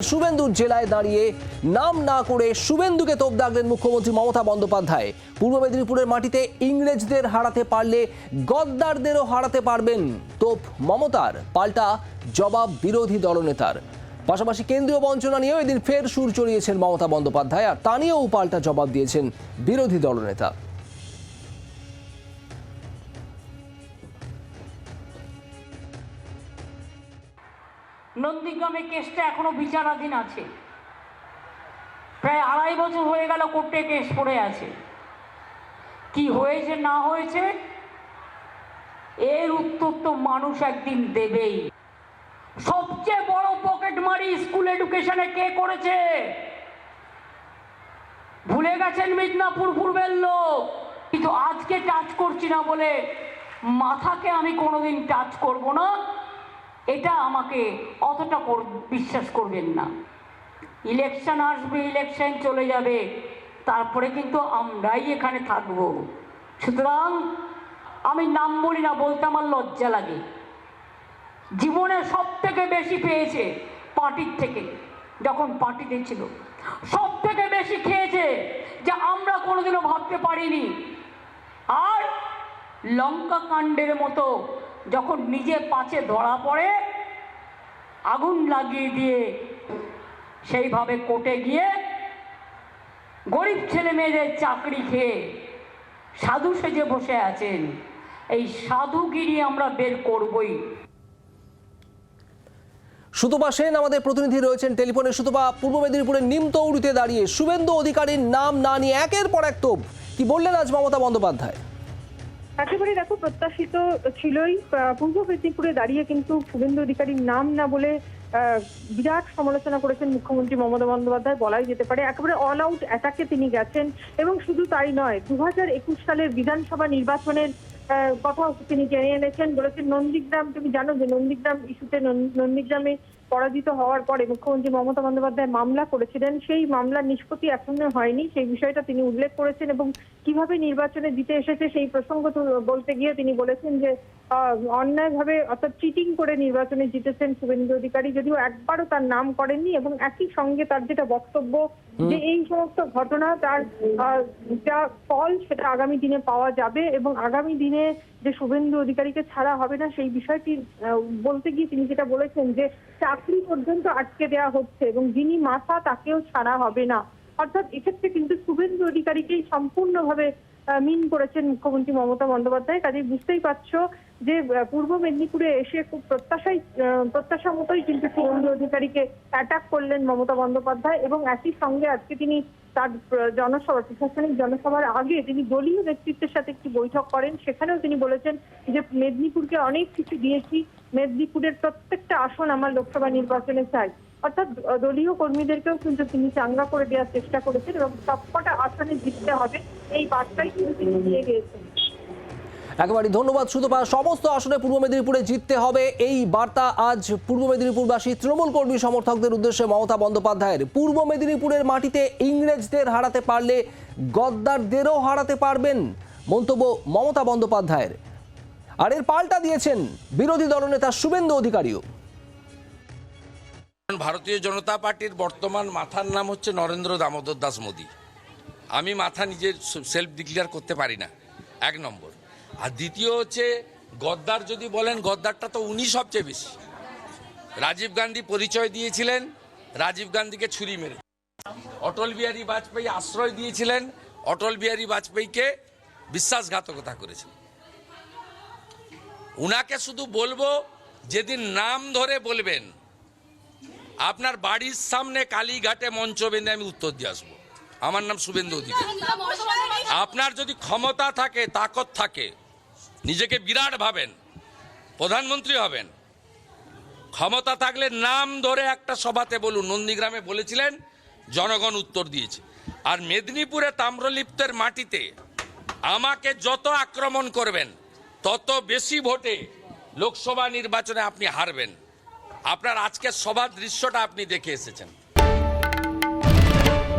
শুভেন্দুর জেলায় দাঁড়িয়ে নাম না করে শুভেন্দুকে তোপ দাগলেন মুখ্যমন্ত্রী মমতা বন্দ্যোপাধ্যায়। পূর্ব মেদিনীপুরের মাটিতে ইংরেজদের হারাতে পারলে গদ্দারদেরও হারাতে পারবেন তোপ মমতার। পাল্টা জবাব বিরোধী দলনেতার। পাশাপাশি কেন্দ্রীয় বঞ্চনা নিয়েও এদিন ফের সুর চড়িয়েছেন মমতা বন্দ্যোপাধ্যায়, আর তা নিয়েও পাল্টা জবাব দিয়েছেন বিরোধী দলনেতা। নন্দীগ্রামে কেসটা এখনও বিচারাধীন আছে। প্রায় আড়াই বছর হয়ে গেল কোর্টে কেস পড়ে আছে। কি হয়েছে, না হয়েছে, এর উত্তর তো মানুষ একদিন দেবেই। সবচেয়ে বড় পকেট মারি স্কুল এডুকেশনে কে করেছে? ভুলে গেছেন মিদনাপুর পূর্বের লোক। কিন্তু আজকে টাচ করছি না বলে মাথাকে আমি কোনোদিন টাচ করব না। এটা আমাকে অতটা বিশ্বাস করবেন না। ইলেকশন আসবে, ইলেকশন চলে যাবে, তারপরে কিন্তু আমরাই এখানে থাকব। সুতরাং আমি নাম বলি না, বলতে আমার লজ্জা লাগে। জীবনে সব থেকে বেশি পেয়েছে পার্টির থেকে, যখন পার্টিতে ছিল সব থেকে বেশি খেয়েছে যে আমরা কোনোদিনও ভাবতে পারিনি। আর লঙ্কা কাণ্ডের মতো যখন নিজে পাচে ধরা পড়ে, আগুন লাগিয়ে দিয়ে সেইভাবে কোর্টে গিয়ে গরিব ছেলে মেয়েদের চাকরি খেয়ে সাধু সেজে বসে আছেন। এই সাধুগিরি আমরা বের করবই। সুতপা সেন আমাদের প্রতিনিধি রয়েছেন টেলিফোনে। সুতপা, পূর্ব মেদিনীপুরের নিমতৌড়িতে দাঁড়িয়ে শুভেন্দু অধিকারীর নাম না নিয়ে একের পর এক তোপ। কি বললেন আজ মমতা বন্দ্যোপাধ্যায়? একেবারে দেখো প্রত্যাশিত ছিলই পূর্ব মেদিনীপুরে দাঁড়িয়ে কিন্তু শুভেন্দু অধিকারীর নাম না বলে বিরাট সমালোচনা করেছেন মুখ্যমন্ত্রী মমতা বন্দ্যোপাধ্যায়, বলাই যেতে পারে। একেবারে অল আউট অ্যাটাকে তিনি গেছেন এবং শুধু তাই নয় দু সালের বিধানসভা নির্বাচনের কথাও তিনি জেনে এনেছেন। বলেছেন, নন্দীগ্রাম, তুমি জানো যে নন্দীগ্রাম ইস্যুতে নন্দীগ্রামে পরাজিত হওয়ার পরে মুখ্যমন্ত্রী মমতা বন্দ্যোপাধ্যায় মামলা করেছিলেন। সেই মামলার নিষ্পত্তি এখনও হয়নি। সেই বিষয়টা তিনি উল্লেখ করেছেন এবং কীভাবে নির্বাচনে জিতে এসেছে সেই প্রসঙ্গ বলতে গিয়ে তিনি বলেছেন যে অন্যায়ভাবে অর্থাৎ চিটিং করে নির্বাচনে জিতেছেন শুভেন্দু অধিকারী যদিও একবারও তার নাম করেননি এবং একই সঙ্গে তার যেটা বক্তব্য যে এই সমস্ত ঘটনা তার যা ফল সেটা আগামী দিনে পাওয়া যাবে এবং আগামী দিনে যে শুভেন্দু অধিকারীকে ছাড়া হবে না সেই বিষয়টি বলতে গিয়ে তিনি যেটা বলেছেন যে চাকরি পর্যন্ত আটকে দেওয়া হচ্ছে এবং যিনি মাথা তাকেও ছাড়া হবে না। অর্থাৎ এক্ষেত্রে কিন্তু শুভেন্দু অধিকারীকেই সম্পূর্ণভাবে মিন করেছেন মুখ্যমন্ত্রী মমতা বন্দ্যোপাধ্যায়। কাজে বুঝতেই পারছ যে পূর্ব মেদিনীপুরে এসে খুব প্রত্যাশাই প্রত্যাশা মতোই কিন্তু শুভেন্দু অধিকারীকে অ্যাটাক করলেন মমতা বন্দ্যোপাধ্যায় এবং একই সঙ্গে আজকে তিনি তার জনসভা, প্রশাসনিক জনসভার আগে তিনি দলীয় নেতৃত্বের সাথে একটি বৈঠক করেন। সেখানেও তিনি বলেছেন যে, মেদিনীপুরকে অনেক কিছু দিয়েছি, মেদিনীপুরের প্রত্যেকটা আসন আমার লোকসভা নির্বাচনে চাই। অর্থাৎ দলীয় কর্মীদেরকেও কিন্তু তিনি চাঙ্গা করে দেওয়ার চেষ্টা করেছেন এবং সবকটা আসনে জিততে হবে। এই বার্তাই কিন্তু তিনি দিয়ে গিয়েছেন। একেবারে ধন্যবাদ সুতপা সমস্ত আসনে পূর্ব মেদিনীপুরে জিততে হবে এই বার্তা আজ পূর্ব মেদিনীপুরবাসী। তৃণমূল কর্মী সমর্থকদের উদ্দেশ্যে মমতা বন্দ্যোপাধ্যায়ের। পূর্ব মেদিনীপুরের মাটিতে ইংরেজদের হারাতে পারলে গদ্দারদেরও হারাতে পারবেন মন্তব্য মমতা বন্দ্যোপাধ্যায়ের। আর এর পাল্টা দিয়েছেন বিরোধী দলনেতা শুভেন্দু অধিকারীও। ভারতীয় জনতা পার্টির বর্তমান মাথার নাম হচ্ছে নরেন্দ্র দামোদর দাস মোদী। আমি মাথা নিজের সেলফ ডিক্লেয়ার করতে পারি না। এক নম্বর। আর দ্বিতীয় হচ্ছে, গদ্দার যদি বলেন, গদ্দারটা তো উনি সবচেয়ে বেশি। রাজীব গান্ধী পরিচয় দিয়েছিলেন, রাজীব গান্ধীকে ছুরি মেরে। অটল বিহারী বাজপেয়ী আশ্রয় দিয়েছিলেন, অটল বিহারী বাজপেয়ীকে বিশ্বাসঘাতকতা করেছেন উনাকে শুধু বলব, যেদিন নাম ধরে বলবেন, আপনার বাড়ির সামনে কালীঘাটে মঞ্চ বেঁধে আমি উত্তর দিয়ে আসব। আমার নাম শুভেন্দু অধিকারী। আপনার যদি ক্ষমতা থাকে, তাকত থাকে, নিজেকে বিরাট ভাবেন, প্রধানমন্ত্রী হবেন, ক্ষমতা থাকলে নাম ধরে একটা সভাতে বলুন, নন্দীগ্রামে বলেছিলেন, জনগণ উত্তর দিয়েছে। আর মেদিনীপুরে তাম্রলিপ্তের মাটিতে আমাকে যত আক্রমণ করবেন, তত বেশি ভোটে লোকসভা নির্বাচনে আপনি হারবেন। আপনার আজকের সভার দৃশ্যটা আপনি দেখে এসেছেন।